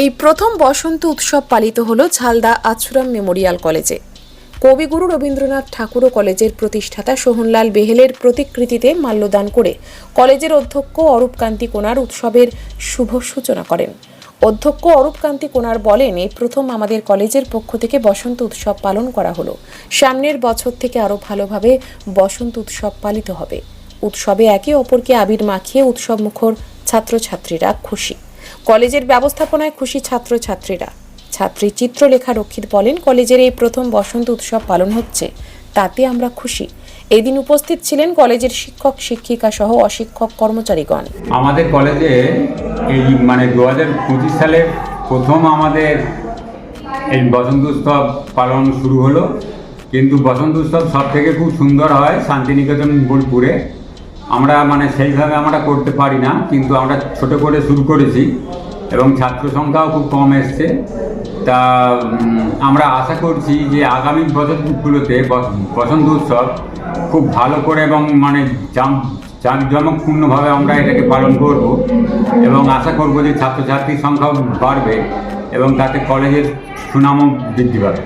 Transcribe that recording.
এই প্রথম বসন্ত উৎসব পালিত হল ঝালদা আছুরাম মেমোরিয়াল কলেজে। কবিগুরু রবীন্দ্রনাথ ঠাকুর কলেজের প্রতিষ্ঠাতা সোহনলাল বেহেলের প্রতিকৃতিতে মাল্যদান করে কলেজের অধ্যক্ষ অরূপকান্তি কোনার উৎসবের শুভ সূচনা করেন। অধ্যক্ষ অরূপকান্তি কোনার বলেন, এই প্রথম আমাদের কলেজের পক্ষ থেকে বসন্ত উৎসব পালন করা হলো। সামনের বছর থেকে আরও ভালোভাবে বসন্ত উৎসব পালিত হবে। উৎসবে একে অপরকে আবির মাখিয়ে উৎসব মুখর ছাত্রছাত্রীরা খুশি। কলেজের ব্যবস্থাপনায় খুশি ছাত্রছাত্রীরা। ছাত্রী চিত্রলেখা রক্ষিত বলেন, কলেজের এই প্রথম বসন্ত উৎসব পালন হচ্ছে, তাতে আমরা খুশি। এদিন উপস্থিত ছিলেন কলেজের শিক্ষক, শিক্ষিকা সহ অশিক্ষক কর্মচারীগণ। আমাদের কলেজে এই মানে দু হাজার পঁচিশ সালে প্রথম আমাদের এই বসন্ত উৎসব পালন শুরু হলো। কিন্তু বসন্ত উৎসব সব থেকে খুব সুন্দর হয় শান্তিনিকেতন বোলপুরে। আমরা মানে সেইভাবে আমরা করতে পারি না, কিন্তু আমরা ছোট করে শুরু করেছি এবং ছাত্র সংখ্যাও খুব কম এসছে। তা আমরা আশা করছি যে আগামী বছরগুলোতে বস- বসন্ত উৎসব খুব ভালো করে এবং মানে জাম, জাঁকজমকপূর্ণভাবে আমরা এটাকে পালন করব এবং আশা করব যে ছাত্রছাত্রীর সংখ্যাও বাড়বে এবং তাতে কলেজের সুনামও বৃদ্ধি পাবে।